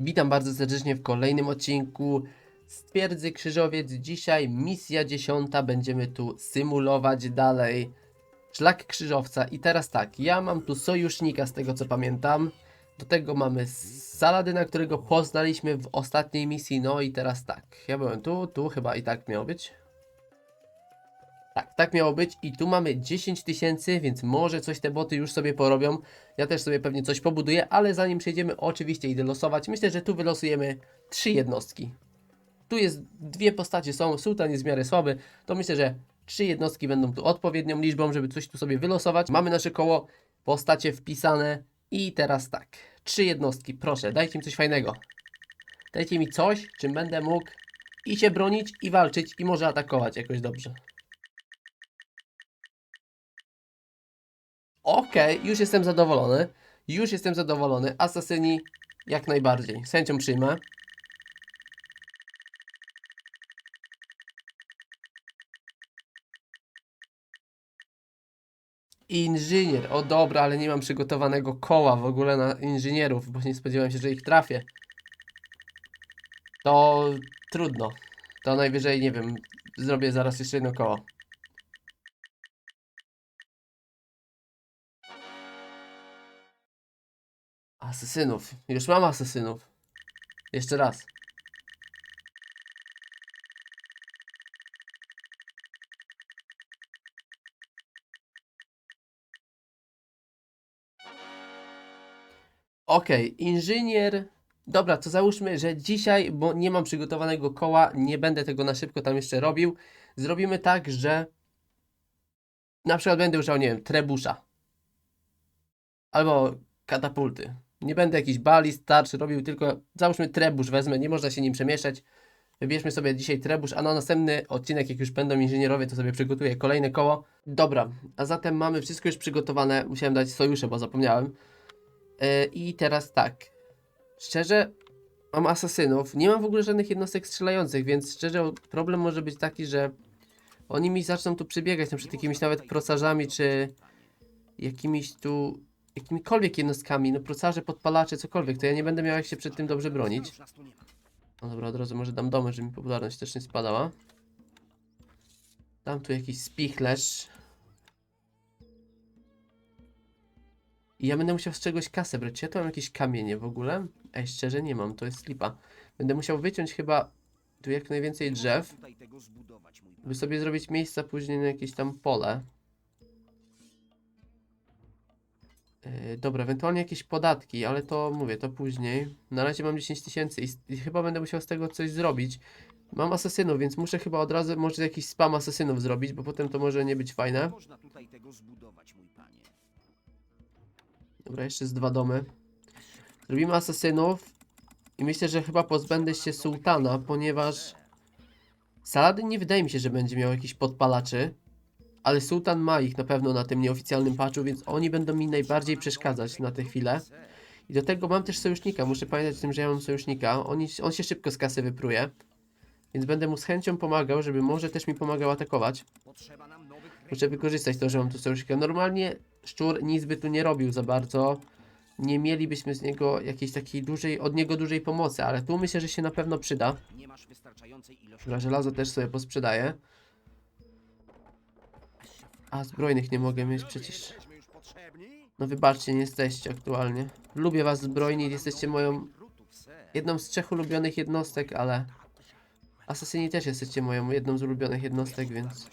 Witam bardzo serdecznie w kolejnym odcinku z Twierdzy Krzyżowiec. Dzisiaj misja dziesiąta, będziemy tu symulować dalej szlak krzyżowca. I teraz tak, ja mam tu sojusznika z tego co pamiętam. Do tego mamy Saladyna, którego poznaliśmy w ostatniej misji. No i teraz tak, ja byłem tu, tu chyba i tak miało być. Tak, tak miało być i tu mamy 10 tysięcy, więc może coś te boty już sobie porobią. Ja też sobie pewnie coś pobuduję, ale zanim przejdziemy, oczywiście idę losować. Myślę, że tu wylosujemy trzy jednostki. Tu jest dwie postacie są, sułtan jest w miarę słaby, to myślę, że trzy jednostki będą tu odpowiednią liczbą, żeby coś tu sobie wylosować. Mamy nasze koło, postacie wpisane i teraz tak, trzy jednostki, proszę, dajcie mi coś fajnego. Dajcie mi coś, czym będę mógł i się bronić, i walczyć, i może atakować jakoś dobrze. Okej, już jestem zadowolony. Już jestem zadowolony. Asasyni jak najbardziej. Z przyjmę. Inżynier. O dobra, ale nie mam przygotowanego koła w ogóle na inżynierów, bo nie spodziewałem się, że ich trafię. To trudno. To najwyżej, nie wiem, zrobię zaraz jeszcze jedno koło. Asesynów. Już mam asesynów. Jeszcze raz. Okej, inżynier. Dobra, to załóżmy, że dzisiaj, bo nie mam przygotowanego koła, nie będę tego na szybko tam jeszcze robił. Zrobimy tak, że na przykład będę używał, nie wiem, trebusza. Albo katapulty. Nie będę jakiś balist, tarcz robił, tylko załóżmy trebusz wezmę, nie można się nim przemieszać. Wybierzmy sobie dzisiaj trebusz, a na następny odcinek, jak już będą inżynierowie, to sobie przygotuję kolejne koło. Dobra, a zatem mamy wszystko już przygotowane. Musiałem dać sojusze, bo zapomniałem. Yy, I teraz tak. Szczerze, mam asasynów. Nie mam w ogóle żadnych jednostek strzelających, więc szczerze problem może być taki, że oni mi zaczną tu przybiegać, na przykład jakimiś nawet prosarzami, czy jakimiś tu jakimikolwiek jednostkami, no procarze, podpalacze, cokolwiek, to ja nie będę miał jak się przed tym dobrze bronić. No dobra, od razu może dam domy, żeby mi popularność też nie spadała. Dam tu jakiś spichlerz. I ja będę musiał z czegoś kasę brać. Ja tu mam jakieś kamienie w ogóle? Ej, szczerze nie mam, to jest lipa. Będę musiał wyciąć chyba tu jak najwięcej drzew, by sobie zrobić miejsca później na jakieś tam pole. Dobra, ewentualnie jakieś podatki, ale to mówię, to później. Na razie mam 10 tysięcy i, chyba będę musiał z tego coś zrobić. Mam asesynów, więc muszę chyba od razu może jakiś spam asesynów zrobić, bo potem to może nie być fajne. Można tutaj tego zbudować, mój panie. Dobra, jeszcze z dwa domy. Zrobimy asesynów i myślę, że chyba pozbędę się sułtana, ponieważ Saladin nie wydaje mi się, że będzie miał jakiś podpalaczy, ale sułtan ma ich na pewno na tym nieoficjalnym patchu, więc oni będą mi najbardziej przeszkadzać na tę chwilę. I do tego mam też sojusznika, muszę pamiętać o tym, że ja mam sojusznika, on, on się szybko z kasy wypruje, więc będę mu z chęcią pomagał, żeby może też mi pomagał atakować. Muszę wykorzystać to, że mam tu sojusznika. Normalnie szczur nic by tu nie robił za bardzo. Nie mielibyśmy z niego jakiejś takiej dużej, od niego dużej pomocy, ale tu myślę, że się na pewno przyda. Dobra, żelazo też sobie posprzedaję. A zbrojnych nie mogę mieć przecież. No wybaczcie, nie jesteście aktualnie. Lubię was zbrojni, jesteście moją jedną z trzech ulubionych jednostek, ale Asasyni też jesteście moją jedną z ulubionych jednostek, więc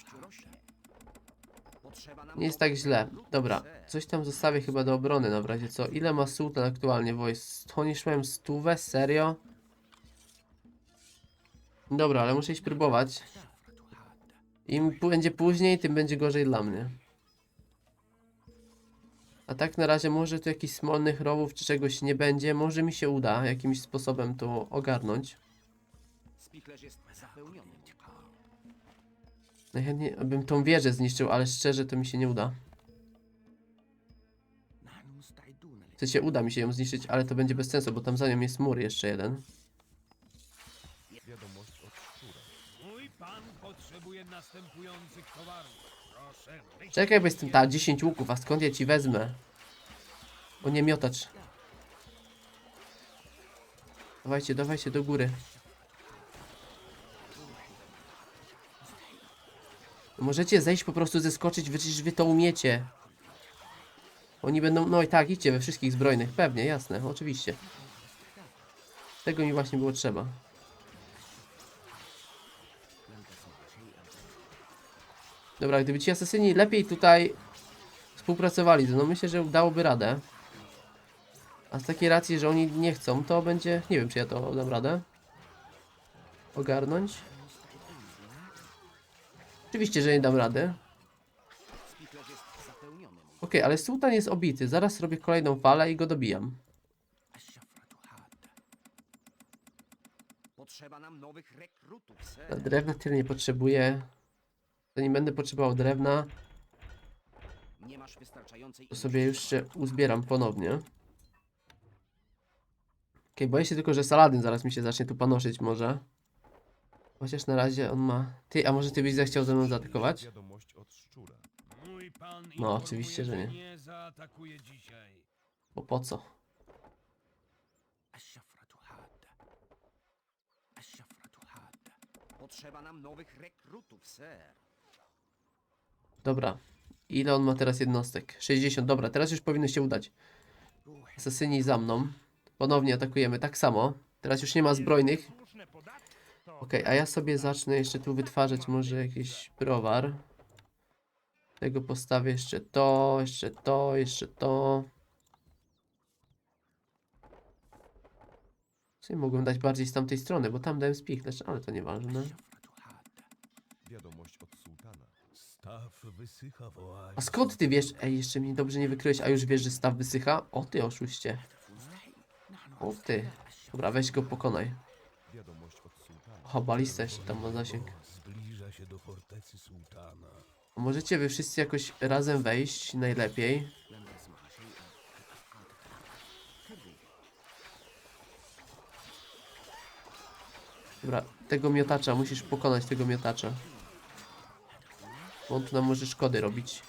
nie jest tak źle. Dobra, coś tam zostawię chyba do obrony na razie co. Ile ma sułtan aktualnie wojsk? Oni mają stówę? Serio? Dobra, ale muszę iść próbować. Im będzie później, tym będzie gorzej dla mnie. A tak na razie może tu jakichś smolnych rowów czy czegoś nie będzie. Może mi się uda jakimś sposobem to ogarnąć. Najchętniej bym tą wieżę zniszczył, ale szczerze to mi się nie uda. W sensie uda mi się ją zniszczyć, ale to będzie bez sensu, bo tam za nią jest mur jeszcze jeden. Mój pan potrzebuje następujących towarów. Proszę. Czekaj, bo jestem ta 10 łuków, a skąd ja ci wezmę? O nie, miotacz. Dawajcie, dawajcie do góry. Możecie zejść po prostu zeskoczyć, wy, wy to umiecie. Oni będą, no i tak, idźcie we wszystkich zbrojnych, pewnie, jasne, oczywiście. Tego mi właśnie było trzeba. Dobra, gdyby ci asesyni lepiej tutaj współpracowali, no myślę, że dałoby radę. A z takiej racji, że oni nie chcą, to będzie, nie wiem czy ja to dam radę. Ogarnąć. Oczywiście, że nie dam rady. Okej, ale sułtan jest obity. Zaraz robię kolejną falę i go dobijam. Drewna tyle nie potrzebuję. Zanim będę potrzebował drewna, Nie masz wystarczającej to sobie jeszcze uzbieram ponownie. Okej, boję się tylko, że Saladyn zaraz mi się zacznie tu panoszyć może. Chociaż na razie on ma... Ty, a może ty byś zechciał ze mną zaatakować? No, oczywiście, że nie. nie. Bo po co? Potrzeba nam nowych rekrutów, ser. Dobra. Ile on ma teraz jednostek? 60. Dobra, teraz już powinno się udać. Asesyni za mną. Ponownie atakujemy tak samo. Teraz już nie ma zbrojnych. Okej, a ja sobie zacznę jeszcze tu wytwarzać może jakiś browar. Tego postawię jeszcze to, jeszcze to, jeszcze to. Sobie mogłem dać bardziej z tamtej strony, bo tam dałem spichlerz, ale to nieważne. Wiadomość od sułtana. Staw wysycha w oazie. A skąd ty wiesz? Ej, jeszcze mnie dobrze nie wykryłeś, a już wiesz, że staw wysycha? O ty, oszuście. O ty. Dobra, weź go pokonaj. O, balista jeszcze tam ma zasięg. Możecie wy wszyscy jakoś razem wejść, najlepiej. Dobra, tego miotacza, musisz pokonać tego miotacza. Bo on tu nam może szkody robić.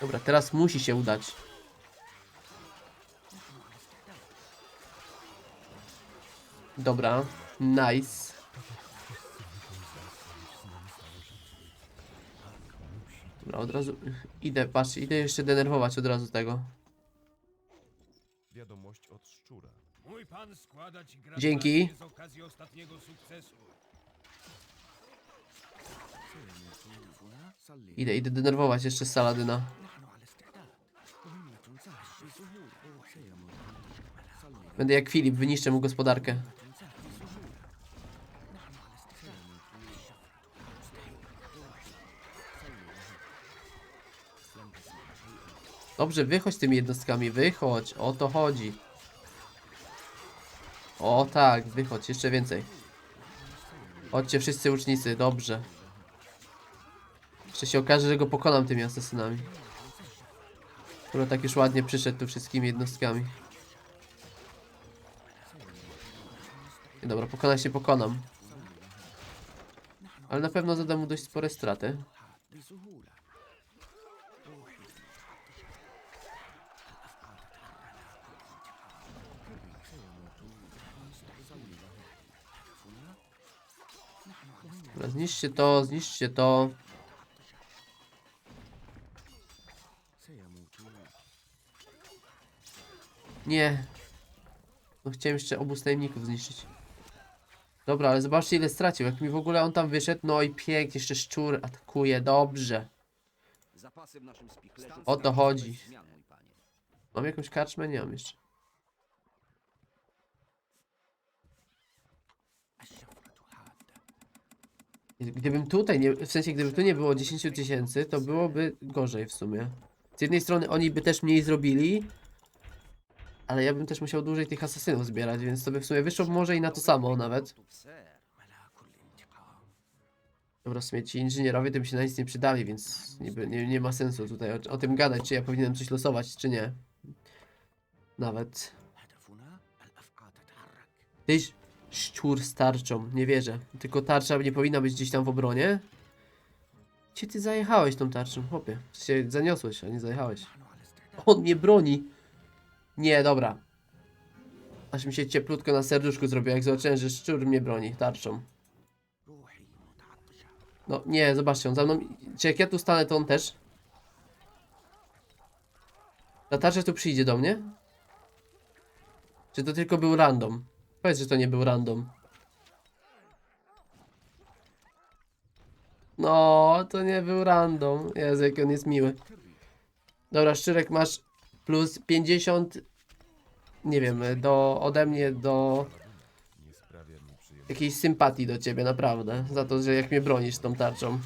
Dobra, teraz musi się udać. Dobra, nice. Dobra, od razu idę, patrz, idę jeszcze denerwować od razu tego. Wiadomość od szczura. Mój pan składa ci Dzięki. z okazji ostatniego sukcesu. Idę, idę denerwować jeszcze Saladyna. Będę jak Filip, wyniszczę mu gospodarkę. Dobrze, wychodź tymi jednostkami, wychodź, o to chodzi. O tak, wychodź, jeszcze więcej. Chodźcie wszyscy ucznicy, dobrze. Jeszcze się okaże, że go pokonam tymi asesynami. Skoro tak już ładnie przyszedł tu wszystkimi jednostkami. Dobra, pokonać nie pokonam. Ale na pewno zadam mu dość spore straty. Dobra, zniszczcie to, zniszczcie to. Nie. No chciałem jeszcze obu najemników zniszczyć. Dobra, ale zobaczcie ile stracił. Jak mi w ogóle on tam wyszedł, no i pięknie, jeszcze szczur atakuje, dobrze. O to chodzi. Mam jakąś karczmę? Nie mam jeszcze. Gdybym tutaj nie, w sensie gdyby tu nie było 10 tysięcy, to byłoby gorzej w sumie. Z jednej strony oni by też mniej zrobili, ale ja bym też musiał dłużej tych asesynów zbierać, więc to by w sumie wyszło może i na to samo nawet. Dobra, w sumie ci inżynierowie by się na nic nie przydali, więc nie, by- nie, nie ma sensu tutaj o, o tym gadać, czy ja powinienem coś losować, czy nie. Nawet. Tyś szczur z tarczą, nie wierzę. Tylko tarcza nie powinna być gdzieś tam w obronie. Gdzie ty zajechałeś tą tarczą, chłopie? Się zaniosłeś, a nie zajechałeś. On mnie broni. Nie, dobra. Aż mi się cieplutko na serduszku zrobiło, jak zobaczyłem, że szczur mnie broni tarczą. No nie, zobaczcie, on za mną... Czy jak ja tu stanę, to on też? Ta tarcza tu przyjdzie do mnie? Czy to tylko był random? Powiedz, że to nie był random. No, to nie był random. Jezu, jak on jest miły. Dobra, Szczyrek, masz plus 50... Nie wiem, do, ode mnie do jakiejś sympatii do ciebie, naprawdę. Za to, że jak mnie bronisz tą tarczą.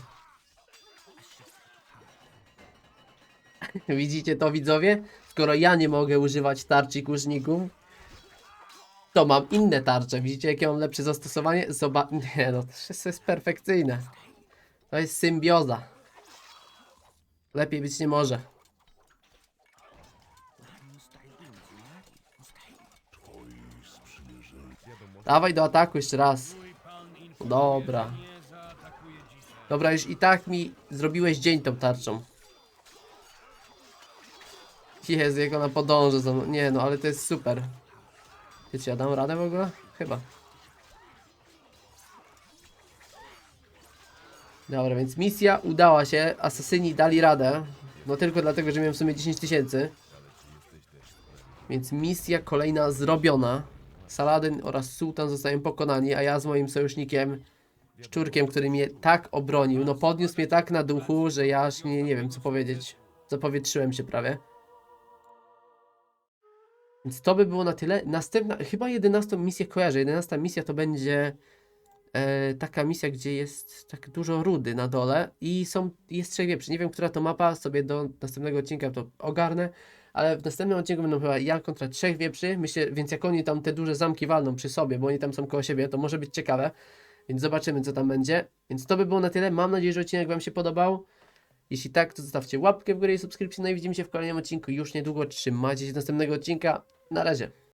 Widzicie to, widzowie? Skoro ja nie mogę używać tarczy kurzników, to mam inne tarcze. Widzicie, jakie mam lepsze zastosowanie? Zobacz... Nie no, to jest- jest perfekcyjne. To jest symbioza. Lepiej być nie może. Dawaj do ataku jeszcze raz. Dobra. Dobra, już i tak mi zrobiłeś dzień tą tarczą. Jezu, jak ona podąża za mną. Nie no, ale to jest super. Wiecie, ja dam radę w ogóle? Chyba. Dobra, więc misja udała się. Asasyni dali radę. No tylko dlatego, że miałem w sumie 10 tysięcy. Więc misja kolejna zrobiona. Saladyn oraz Sultan zostają pokonani, a ja z moim sojusznikiem szczurkiem, który mnie tak obronił, no podniósł mnie tak na duchu, że ja aż nie, nie wiem co powiedzieć. Zapowietrzyłem się prawie. Więc to by było na tyle. Następna, chyba 11 misję kojarzę. 11 misja to będzie e, taka misja, gdzie jest tak dużo rudy na dole i są, jest trzech wieprzy. Nie wiem, która to mapa, sobie do następnego odcinka to ogarnę, ale w następnym odcinku będą chyba ja kontra trzech wieprzy, myślę, więc jak oni tam te duże zamki walną przy sobie, bo oni tam są koło siebie, to może być ciekawe. Więc zobaczymy, co tam będzie. Więc to by było na tyle. Mam nadzieję, że odcinek Wam się podobał. Jeśli tak, to zostawcie łapkę w górę i subskrypcję. No i widzimy się w kolejnym odcinku już niedługo. Trzymajcie się do następnego odcinka. Na razie.